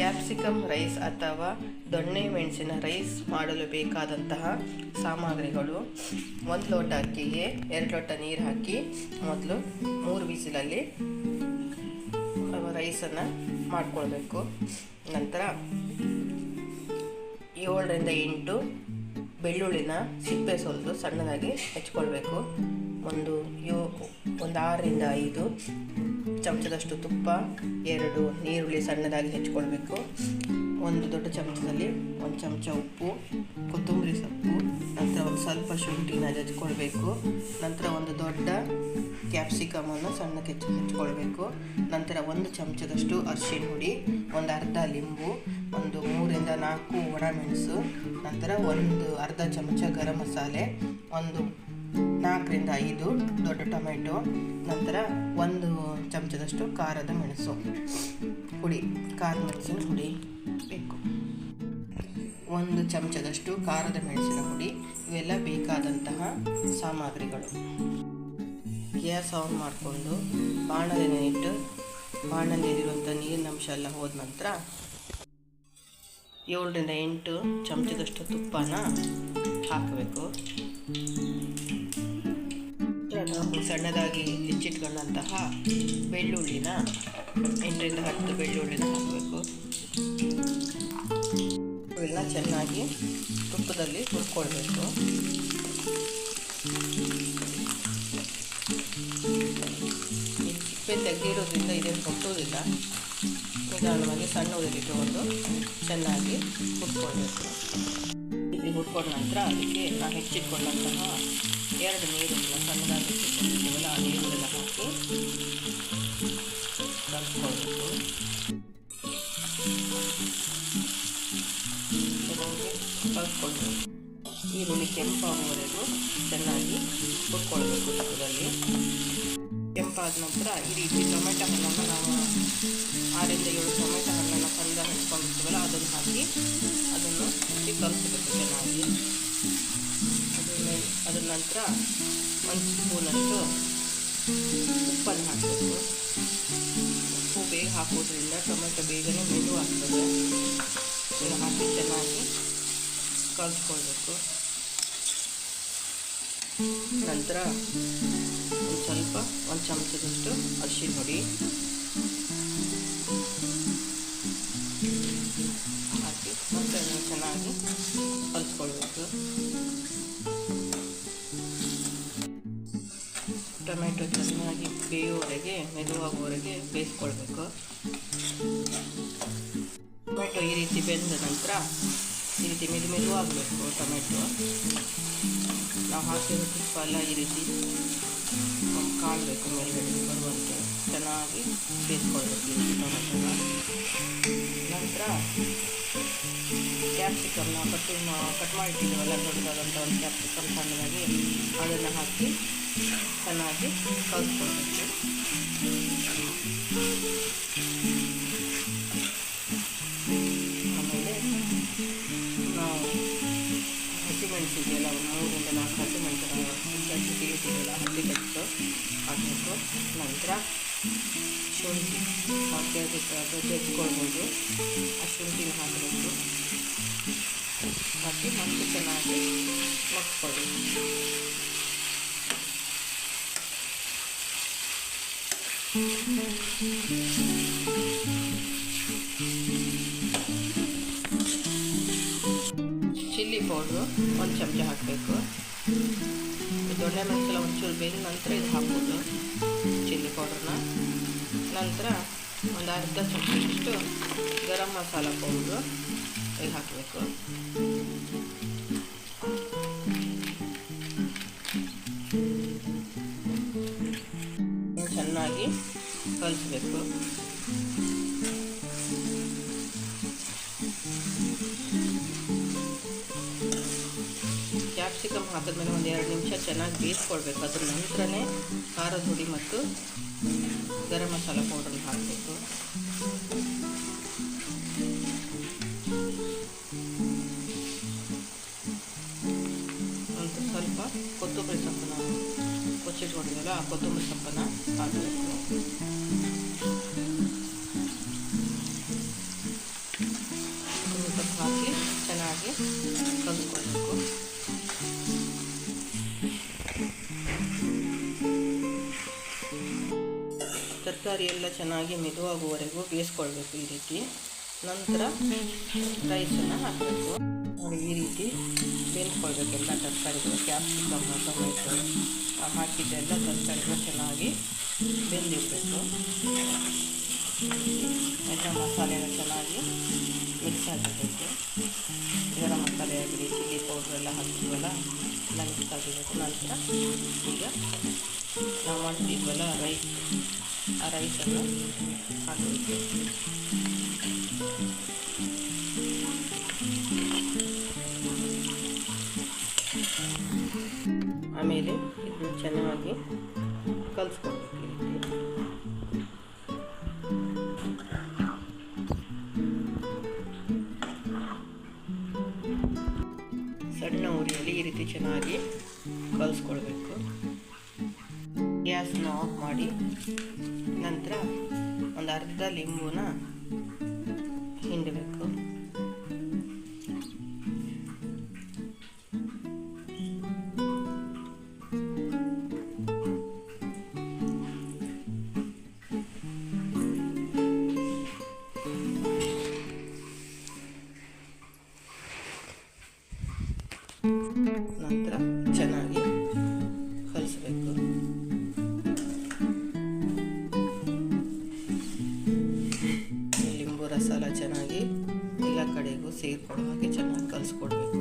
Capsicum rice ಅಥವಾ ದೊಣ್ಣೆ ಮೆಣಸಿನ ರೈಸ್ ಮಾಡಲು ಬೇಕಾದಂತಹ ಸಾಮಗ್ರಿಗಳು. ಒಂದು ಲೋಟ ಅಕ್ಕಿಗೆ ಎರಡು ಲೋಟ ನೀರು ಹಾಕಿ ಮೊದಲು ಮೂರು ಬಿಸಿಲಲ್ಲಿ ರೈಸನ್ನು ಮಾಡಿಕೊಳ್ಬೇಕು. ನಂತರ ಏಳರಿಂದ ಎಂಟು ಬೆಳ್ಳುಳ್ಳಿನ ಸಿಪ್ಪೆ ಸೊಲ್ದು ಸಣ್ಣದಾಗಿ ಹೆಚ್ಕೊಳ್ಬೇಕು. ಒಂದು ಯೋ ಒಂದು ಆರರಿಂದ ಐದು. ಚಮಚದಷ್ಟು ತುಪ್ಪ, ಎರಡು ಈರುಳ್ಳಿ ಸಣ್ಣದಾಗಿ ಹೆಚ್ಕೊಳ್ಬೇಕು. ಒಂದು ದೊಡ್ಡ ಚಮಚದಲ್ಲಿ ಒಂದು ಚಮಚ ಉಪ್ಪು, ಕೊತ್ತಂಬರಿ ಸೊಪ್ಪು, ನಂತರ ಒಂದು ಸ್ವಲ್ಪ ಶುಂಠಿನ ಜಜ್ಕೊಳ್ಬೇಕು. ನಂತರ ಒಂದು ದೊಡ್ಡ ಕ್ಯಾಪ್ಸಿಕಮನ್ನು ಸಣ್ಣಕ್ಕೆ ಹೆಚ್ಚು ಹೆಚ್ಕೊಳ್ಬೇಕು. ನಂತರ ಒಂದು ಚಮಚದಷ್ಟು ಅರಿಶಿನ ಹುಡಿ ಒಂದು ಅರ್ಧ ಲಿಂಬು, ಒಂದು ಮೂರಿಂದ ನಾಲ್ಕು ಒಣಮೆಣಸು ನಂತರ ಒಂದು ಅರ್ಧ ಚಮಚ ಗರಂ ಮಸಾಲೆ, ಒಂದು ನಾಲ್ಕರಿಂದ ಐದು ದೊಡ್ಡ ಟೊಮೆಟೊ, ನಂತರ ಒಂದು ಚಮಚದಷ್ಟು ಖಾರದ ಮೆಣಸು ಹುಡಿ ಖಾರದ ಮೆಣಸಿನ ಹುಡಿ ಬೇಕು. ಒಂದು ಚಮಚದಷ್ಟು ಖಾರದ ಮೆಣಸಿನ ಹುಡಿ ಇವೆಲ್ಲ ಬೇಕಾದಂತಹ ಸಾಮಗ್ರಿಗಳು. ಗ್ಯಾಸ್ ಆನ್ ಮಾಡಿಕೊಂಡು ಬಾಣಲೆನ ಇಟ್ಟು ಬಾಣಲೆಯಲ್ಲಿರುವಂಥ ನೀರಿನ ಅಂಶ ಎಲ್ಲ ಹೋದ ನಂತರ ಏಳರಿಂದ ಎಂಟು ಚಮಚದಷ್ಟು ತುಪ್ಪನ ಹಾಕಬೇಕು. ಸಣ್ಣದಾಗಿ ಹೆಚ್ಚಿಟ್ಕೊಂಡಂತಹ ಬೆಳ್ಳುಳ್ಳಿನ ಎಂಟರಿಂದ ಹತ್ತು ಬೆಳ್ಳುಳ್ಳಿನ ಹಾಕಬೇಕು. ಇವೆಲ್ಲ ಚೆನ್ನಾಗಿ ತುಪ್ಪದಲ್ಲಿ ಹುರ್ಕೊಳ್ಬೇಕು. ಸಿಪ್ಪೆ ತೆಗೆದಿರೋದ್ರಿಂದ ಇದೇನು ಕೊಟ್ಟೋದಿಲ್ಲ. ನಿಧಾನವಾಗಿ ಸಣ್ಣ ಉರಿಲಿಟ್ಟುಕೊಂಡು ಚೆನ್ನಾಗಿ ಹುರ್ಕೊಳ್ಬೇಕು. ಹುರ್ಕೊಂಡ ನಂತರ ಅದಕ್ಕೆ ನಾವು ಹೆಚ್ಚಿಟ್ಕೊಂಡಂತಹ ಎರಡು ನೀರನ್ನು ಸಣ್ಣದಾಗಿ ಹೆಚ್ಚಿಟ್ಕೊಂಡಿದ್ದೀವಲ್ಲ ಆ ನೀರನ್ನೆಲ್ಲ ಹಾಕಿ ಕಲ್ಸ್ಕೊಳ್ಬೇಕು ಕಲ್ಸ್ಕೊಂಡು ಈರುಳ್ಳಿ ಕೆಂಪಾಗುವವರೆಗೂ ಚೆನ್ನಾಗಿ ಹುಡ್ಕೊಳ್ಬೇಕು ತುಪ್ಪದಲ್ಲಿ ಕೆಂಪಾದ ನಂತರ ಈ ರೀತಿ ಟೊಮೆಟೊ ಹಣ್ಣನ್ನು ನಾವು ಆರಿಂದ ಏಳು ಟೊಮೆಟೊ ಹಣ್ಣನ್ನು ಕಂದ ಹಚ್ಕೊಂಡಿರ್ತೀವಲ್ಲ, ಅದನ್ನು ಹಾಕಿ ಅದನ್ನು ಕಲಸಬೇಕು ಚೆನ್ನಾಗಿ ಅದರ ನಂತರ ಒಂದು ಸ್ಪೂನಷ್ಟು ಉಪ್ಪನ್ನು ಹಾಕಬೇಕು. ಉಪ್ಪು ಬೇಗ ಹಾಕೋದ್ರಿಂದ ಟೊಮೆಟೊ ಬೇಗನೆ ಮೆದು ಆಗ್ತದೆ. ಇದನ್ನು ಹಾಕಿ ಚೆನ್ನಾಗಿ ಕಲಿಸ್ಕೊಳ್ಬೇಕು ನಂತರ ಒಂದು ಸ್ವಲ್ಪ, ಒಂದು ಚಮಚದಷ್ಟು ಅರಿಶಿನ ಹುಡಿ ಹಾಕಿ ಮತ್ತೆ ಚೆನ್ನಾಗಿ ಕಲಿಸ್ಕೊಳ್ಬೇಕು. ಟೊಮೆಟೊ ಚೆನ್ನಾಗಿ ಬೇಯುವವರೆಗೆ ಮೆದುವಾಗುವವರೆಗೆ ಬೇಯಿಸ್ಕೊಳ್ಬೇಕು. ಟೊಮೆಟೊ ಈ ರೀತಿ ಬೆಂದ ನಂತರ ಈ ರೀತಿ ಮೆದು ಮೆದುವಾಗಬೇಕು ಟೊಮೆಟೊ. ನಾವು ಹಾಕಿರೋ ತುಪ್ಪ ಎಲ್ಲ ಈ ರೀತಿ ಕಾಣಬೇಕು ಮೇಲ್ಗಡೆ ಬರುವಂತೆ. ಚೆನ್ನಾಗಿ ಬೇಯಿಸ್ಕೊಳ್ಬೇಕು ಟೊಮೆಟೊನ. ನಂತರ ಕ್ಯಾಪ್ಸಿಕಮ್ನ ಕಟ್ ಕಟ್ ಮಾಡಿಟ್ಟಿದ್ದೀವಲ್ಲ, ದೊಡ್ಡದಾದಂಥ ಒಂದು ಕ್ಯಾಪ್ಸಿಕಮ್ ಸಣ್ಣದಾಗಿ ಅದನ್ನು ಹಾಕಿ ಚೆನ್ನಾಗಿ ಕಲಿಸ್ಕೊಳ್ಬೇಕು. ಅದು ಜಜ್ಕೊಳ್ಬೋದು ಆ ಶುಂಠಿನ ಹಾಕಬೇಕು. ಹಾಕಿ ಮತ್ತೆ ಚೆನ್ನಾಗಿ ಮಕ್ಕೊಳ್ಬೇಕು ಚಿಲ್ಲಿ ಪೌಡ್ರು ಒಂದು ಚಮಚ ಹಾಕಬೇಕು. ದೊಣ್ಣೆ ಮೆಣಸೆಲ್ಲ ಒಂಚೂರು ಬೆಂದ ನಂತರ ಇದು ಹಾಕ್ಬೋದು. ಚಿಲ್ಲಿ ಪೌಡ್ರನ್ನ. ನಂತರ ಒಂದು ಅರ್ಧ ಚಮಚದಷ್ಟು ಗರಂ ಮಸಾಲ ಪೌಡ್ರು ಕೈ ಹಾಕಬೇಕು. ಚೆನ್ನಾಗಿ ಕಲಿಸ್ಬೇಕು. ಕ್ಯಾಪ್ಸಿಕಮ್ ಹಾಕಿದ್ಮೇಲೆ ಒಂದು ಎರಡು ನಿಮಿಷ ಚೆನ್ನಾಗಿ ಬೇಯಿಸ್ಕೊಳ್ಬೇಕು ಅದ್ರ ನಂತರನೇ ಖಾರದ ಹುಡಿ ಮತ್ತು ಗರಂ ಮಸಾಲ ಪೌಡರ್ ಹಾಕಬೇಕು. ಒಂದು ಸ್ವಲ್ಪ ಕೊತ್ತಂಬರಿ ಸೊಪ್ಪನ್ನು ಕೊಚ್ಚಿಟ್ಕೊಂಡಿದ್ದಲ್ಲ ಆ ಕೊತ್ತಂಬರಿ ಸೊಪ್ಪನ್ನು ಹಾಕಬೇಕು. ತರಕಾರಿ ಎಲ್ಲ ಚೆನ್ನಾಗಿ ಮೆದುವಾಗುವವರೆಗೂ ಬೇಯಿಸ್ಕೊಳ್ಬೇಕು ಈ ರೀತಿ. ನಂತರ ರೈಸನ್ನು ಹಾಕಬೇಕು. ಈ ರೀತಿ ಬೇಯಿಸ್ಕೊಳ್ಬೇಕು ಎಲ್ಲ ತರಕಾರಿಗಳು. ಕ್ಯಾಪ್ಸಿಕಮ್, ಟೊಮೆಟೊ ಹಾಕಿದ್ದೆಲ್ಲ ತರಕಾರಿಗಳು ಚೆನ್ನಾಗಿ ಬೆಂದಿರಬೇಕು. ಎಲ್ಲ ಮಸಾಲೆನ ಚೆನ್ನಾಗಿ ಮಿಕ್ಸ್ ಆಗಿರಬೇಕು ರೈಸನ್ನು ಹಾಕಬೇಕು ಆಮೇಲೆ ಇದನ್ನು ಚೆನ್ನಾಗಿ ರೀತಿ ಸಣ್ಣ ಉರಿಯಲ್ಲಿ ಈ ರೀತಿ ಚೆನ್ನಾಗಿ ಕಲಿಸ್ಕೊಳ್ಬೇಕು. ಗ್ಯಾಸ್ನ ಆಫ್ ಮಾಡಿ ನಂತರ ಒಂದು ಅರ್ಧ ಲಿಂಬುನ ಹಿಂಡಬೇಕು. ನಂತರ ಚೆನ್ನಾಗಿ ಎಲ್ಲ ಕಡೆಗೂ ಸೇರ್ಕೊಳ್ಳೋ ಹಾಗೆ ಚೆನ್ನಾಗಿ ಕಲಿಸ್ಕೊಡ್ಬೇಕು